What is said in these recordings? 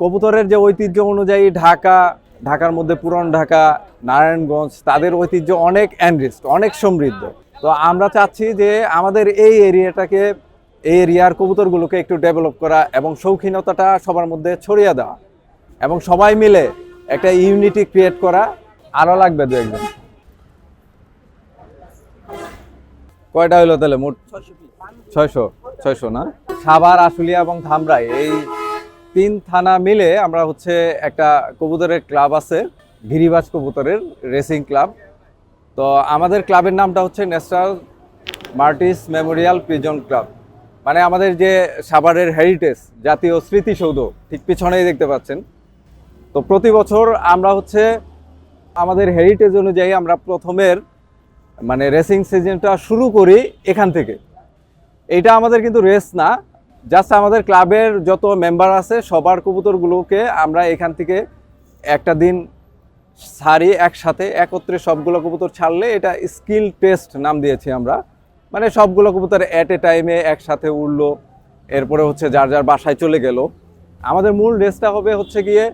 কবুতরের যে ঐতিহ্য অনুযায়ী ঢাকা, ঢাকার মধ্যে পুরান ঢাকা, নারায়ণগঞ্জ, তাদের ঐতিহ্য অনেক অ্যানরিস্ট অনেক সমৃদ্ধ। তো আমরা চাচ্ছি যে আমাদের এই এরিয়াটাকে, এই এরিয়ার কবুতরগুলোকে একটু ডেভেলপ করা এবং শৌখিনতাটা সবার মধ্যে ছড়িয়ে দেওয়া এবং সবাই মিলে একটা ইউনিটি ক্রিয়েট করা। আরও লাগবে দু একজন। কয়টা হইল তাহলে? মোট ছয়শো ছয়শো না? সাভার আশুলিয়া এবং ধামরাই এই তিন থানা মিলে আমরা হচ্ছে একটা কবুতরের ক্লাব আছে গিরিবাজ কবুতরের রেসিং ক্লাব তো আমাদের ক্লাবের নামটা হচ্ছে national martyrs memorial pigeon club মানে আমাদের যে সাভারের হেরিটেজ জাতীয় স্মৃতিসৌধ ঠিক পিছনেই দেখতে পাচ্ছেন। তো প্রতি বছর আমরা হচ্ছে আমাদের হেরিটেজ অনুযায়ী আমরা প্রথমের মানে রেসিং সিজনটা শুরু করি এখান থেকে। এটা আমাদের কিন্তু রেস না জাস্ট আমাদের ক্লাবের যত মেম্বার আছে, সবার কবুতরগুলোকে আমরা এখান থেকে একটা দিন সারি একসাথে, একত্রে সবগুলো কবুতর ছাড়লে এটা স্কিল টেস্ট নাম দিয়েছি আমরা। মানে সবগুলো কবুতর অ্যাট এ টাইমে একসাথে উড়লো, এরপরে হচ্ছে যার যার বাসায় চলে গেল। আমাদের মূল রেসটা হবে হচ্ছে গিয়ে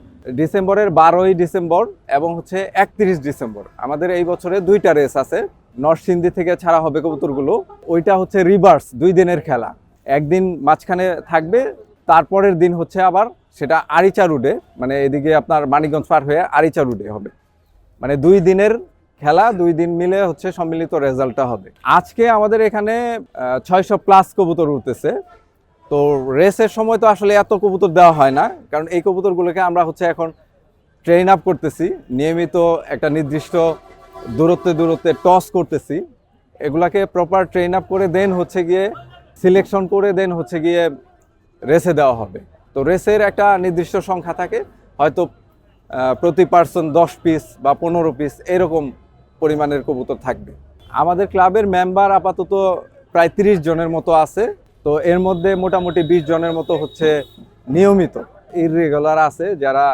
ডিসেম্বরের বারোই ডিসেম্বর এবং হচ্ছে একত্রিশ ডিসেম্বর। আমাদের এই বছরে দুইটা রেস আছে। নরসিংদী থেকে ছাড়া হবে কবুতরগুলো। ওইটা হচ্ছে রিভার্স, দুই দিনের খেলা। একদিন মাঝখানে থাকবে, তারপরের দিন হচ্ছে আবার সেটা আরিচা রুডে মানে এদিকে আপনার মানিকগঞ্জ পার হয়ে আরিচা রুডে হবে। মানে দুই দিনের খেলা, দুই দিন মিলে হচ্ছে সম্মিলিত রেজাল্টটা হবে। আজকে আমাদের এখানে ছয়শো প্লাস কবুতর উঠতেছে। তো রেসের সময় তো আসলে এত কবুতর দেওয়া হয় না, কারণ এই কবুতরগুলোকে আমরা হচ্ছে এখন ট্রেন আপ করতেছি। নিয়মিত একটা নির্দিষ্ট দূরত্বে দূরত্বে টস করতেছি। এগুলাকে প্রপার ট্রেন আপ করে দেন হচ্ছে গিয়ে সিলেকশন করে দেন হচ্ছে গিয়ে রেসে দেওয়া হবে। তো রেসের একটা নির্দিষ্ট সংখ্যা থাকে, হয়তো প্রতি পার্সন দশ পিস বা পনেরো পিস এরকম পরিমাণের কবুতর থাকবে। আমাদের ক্লাবের মেম্বার আপাতত প্রায় তিরিশ জনের মতো আছে, তো এর মধ্যে মোটামুটি বিশ জনের মতো হচ্ছে নিয়মিত। ইররেগুলার আছে, যারা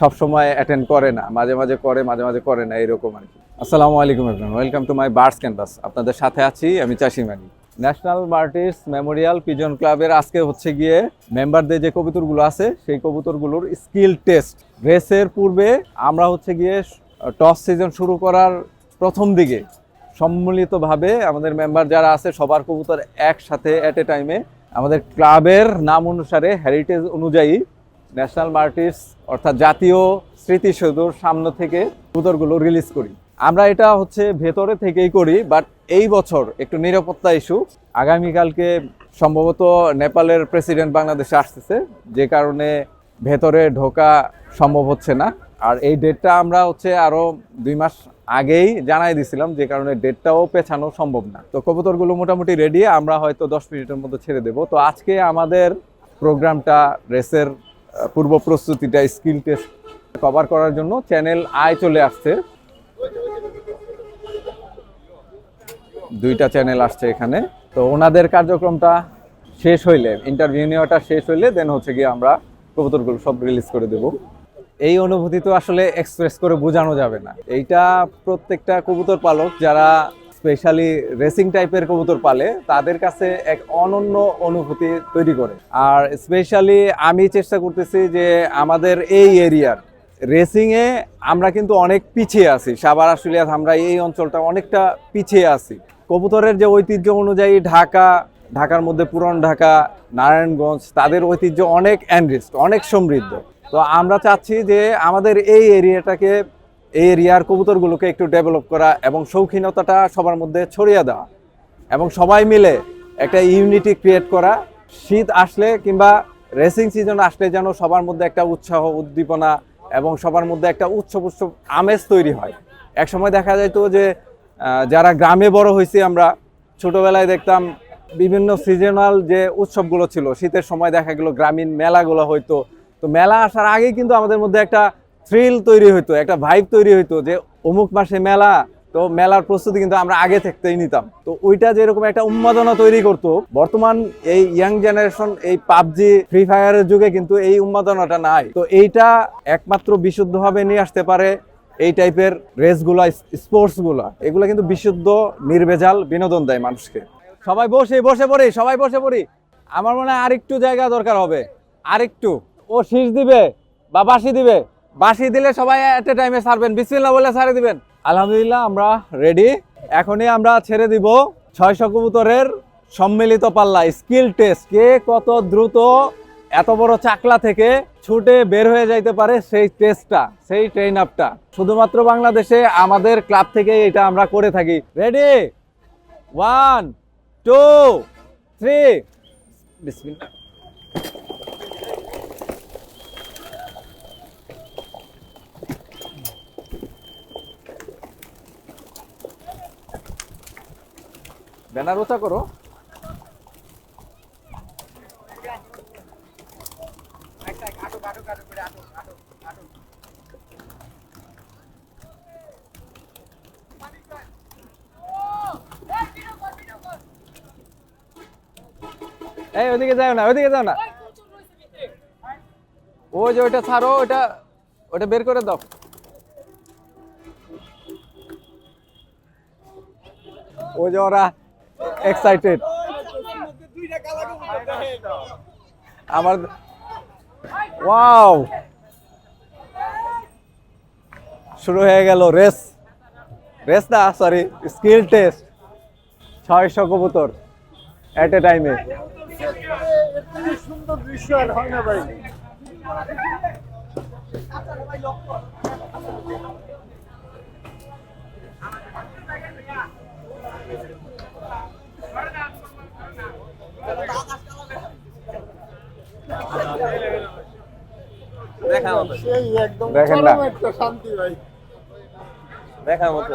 সব সময় অ্যাটেন্ড করে না, মাঝে মাঝে করে, মাঝে মাঝে করে না এরকম আর কি। আসসালামু আলাইকুম everyone welcome to my birds canvas আপনাদের সাথে আছি আমি চাষি মানি। ন্যাশনাল মার্টিস মেমোরিয়াল পিজন ক্লাবের আজকে হচ্ছে গিয়ে মেম্বারদের যে কবুতরগুলো আছে, সেই কবুতরগুলোর স্কিল টেস্ট রেসের পূর্বে আমরা হচ্ছে গিয়ে টস সিজন শুরু করার প্রথম দিকে সম্মিলিতভাবে আমাদের মেম্বার যারা আছে, সবার কবুতর একসাথে অ্যাট এ টাইমে আমাদের ক্লাবের নাম অনুসারে হেরিটেজ অনুযায়ী ন্যাশনাল মার্টিস, অর্থাৎ জাতীয় স্মৃতিসৌধর সামনে থেকে কবুতরগুলো রিলিজ করি। আমরা এটা হচ্ছে ভেতরে থেকেই করি বাট এই বছর একটু নিরাপত্তা ইস্যু আগামীকালকে সম্ভবত নেপালের প্রেসিডেন্ট বাংলাদেশে আসতেছে, যে কারণে ভেতরে ঢোকা সম্ভব হচ্ছে না। আর এই ডেটটা আমরা হচ্ছে আরও দুই মাস আগেই জানাই দিছিলাম, যে কারণে ডেটটাও পেছানো সম্ভব না। তো কবুতরগুলো মোটামুটি রেডি আমরা হয়তো দশ মিনিটের মধ্যে ছেড়ে দেবো। তো আজকে আমাদের প্রোগ্রামটা রেসের পূর্ব প্রস্তুতিটা স্কিল টেস্ট কভার করার জন্য চ্যানেল আয় চলে আসছে। দুইটা চ্যানেল আসছে এখানে। তো ওনাদের কার্যক্রমটা শেষ হইলে ইন্টারভিউ নেওয়াটা শেষ হইলে দেন হচ্ছে গিয়ে আমরা কবুতরগুলো সব রিলিজ করে দেব। এই অনুভূতি তো আসলে এক্সপ্রেস করে বোঝানো যাবে না। এইটা প্রত্যেকটা কবুতর পালক, যারা স্পেশালি রেসিং টাইপের কবুতর পালে, তাদের কাছে এক অনন্য অনুভূতি তৈরি করে। আর স্পেশালি আমি চেষ্টা করতেছি যে আমাদের এই এরিয়ার রেসিং এ আমরা কিন্তু অনেক পিছিয়ে আছি। সাভার, আশুলিয়া, আমরা এই অঞ্চলটা অনেকটা পিছিয়ে আছি। কবুতরের যে ঐতিহ্য অনুযায়ী ঢাকা, ঢাকার মধ্যে পুরন ঢাকা, নারায়ণগঞ্জ, তাদের ঐতিহ্য অনেক অ্যানরিস্ট অনেক সমৃদ্ধ। তো আমরা চাচ্ছি যে আমাদের এই এরিয়াটাকে এই এরিয়ার কবুতরগুলোকে একটু ডেভেলপ করা এবং শৌখিনতাটা সবার মধ্যে ছড়িয়ে দেওয়া এবং সবাই মিলে একটা ইউনিটি ক্রিয়েট করা। শীত আসলে কিংবা রেসিং সিজন আসলে যেন সবার মধ্যে একটা উৎসাহ, উদ্দীপনা এবং সবার মধ্যে একটা উৎসব উৎসব আমেজ তৈরি হয়। এক সময় দেখা যাইতো যে যারা গ্রামে বড় হয়েছি আমরা, ছোটবেলায় দেখতাম বিভিন্ন সিজনাল যে উৎসবগুলো ছিল, শীতের সময় দেখা গেল গ্রামীণ মেলাগুলো হইতো। তো মেলা আসার আগেই কিন্তু আমাদের মধ্যে একটা থ্রিল তৈরি হইতো, একটা ভাইব তৈরি হইতো যে অমুক মাসে মেলা, তো মেলার প্রস্তুতি কিন্তু আমরা আগে থাকতেই নিতাম। তো ওইটা যেরকম একটা উন্মাদনা তৈরি করতো, বর্তমান এই ইয়াং জেনারেশন এই পাবজি ফ্রি ফায়ারের যুগে কিন্তু এই উন্মাদনাটা নাই। তো এইটা একমাত্র বিশুদ্ধভাবে নিয়ে আসতে পারে এই টাইপের রেসগুলা স্পোর্টসগুলা এগুলা কিন্তু বিশুদ্ধ, নির্ভেজাল বিনোদন দেয় মানুষকে। সবাই বসে বসে পড়ি, সবাই বসে পড়ি। আমার মনে হয় আরেকটু জায়গা দরকার হবে। আরেকটু। ও শীষ দিবে, বা বাঁশি দিবে। বাঁশি দিলে সবাই এট এ টাইমে ছাড়বেন। বিসমিল্লাহ বলে ছাড়ে দিবেন। আলহামদুলিল্লাহ, আমরা রেডি এখনই আমরা ছেড়ে দিব ছয়শো কবুতরের সম্মিলিত পাল্লা স্কিল টেস্ট কে কত দ্রুত এত বড় চাকলা থেকে ছুটে বের হয়ে যাইতে পারে সেই টেস্টটা সেই ট্রেন আপটা শুধুমাত্র বাংলাদেশে, আমাদের ক্লাব থেকে এটা আমরা করে থাকি। রেডি ওয়ান টু থ্রি বিসমিল্লাহ। ব্যানার ওটা করো। এই, ওদিকে যাও না, ওদিকে যাও না। ওই যে ওইটা ছাড়ো, ওইটা ওটা বের করে দাও। ওই যে ওরা এক্সাইটেড আমার ওয়াও শুরু হয়ে গেল রেস রেস না সরি স্কিল টেস্ট ছয়শো কবুতর এট এ টাইমে দৃশ্য আর হয় না ভাই সেই একদম দেখেন না। একটা শান্তি ভাই। দেখার মতো।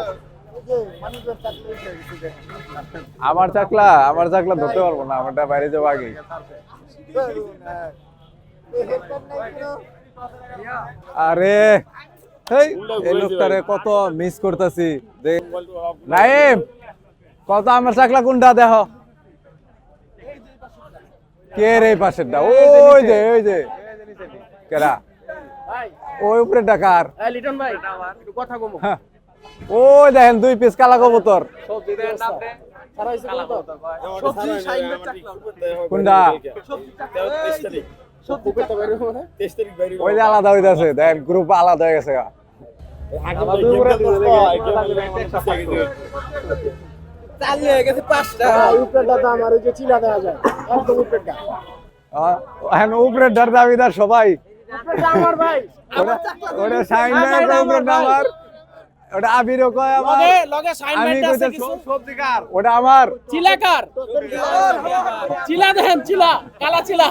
আমার চাকলা আমার চাকলা ধরতে পারব না আমারটা বাইরে যাব আগে? আরে এই এই লোকটারে কত মিস করতেছি। নাইম কত আমার চাকলা কোনটা দেহ। কে রে পাশেরটা? ওই যে ওই যে। কেরা? ওই উপরে ডাকার। এই লিটন ভাই একটু কথা কমো। হ্যাঁ। ওই দেখেন দুই পিস কালা কবুতর। কোনটা? ওই যে আলাদা হইতাছে। দেখেন গ্রুপ আলাদা হয়ে গেছে। পাঁচটা। হ্যাঁ, উপরেরটা আমার ওই যে চিলা দেওয়া যায়। একদম উপরেরটা আহ, এখন উপরে ডার দাবিদার সবাই। ওটা ওটা সাইন আমার ওটা আবিরও কয় আমার। লগে লগে আমি সাইনমেন্ট আছে ওটা আমার। চিলাকার। চিলা দেখেন চিলা। কালা চিলা।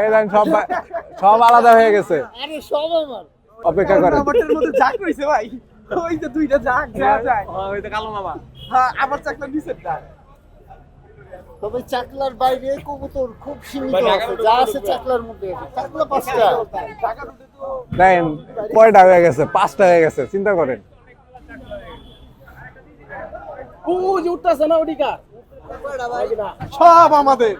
এই দেখেন সব সব আলাদা হয়ে গেছে। আরে সব আমার। অপেক্ষা করে আমারটার মধ্যে জাগ রইছে ভাই। ওই যে দুইটা জাগ দেয়া যায়। ওই তো কালো মামা। হ্যাঁ চাকলা নিচেরটা। তবে চাকলার বাইরে কবুতর খুব সীমিত আছে যা আছে চাকলার মধ্যে আছে। চাকলা পাঁচটা। দেখেন কয়টা হয়ে গেছে? পাঁচটা হয়ে গেছে চিন্তা করেন। কুজ উঠতেছে না ওদিকা। সব আমাদের।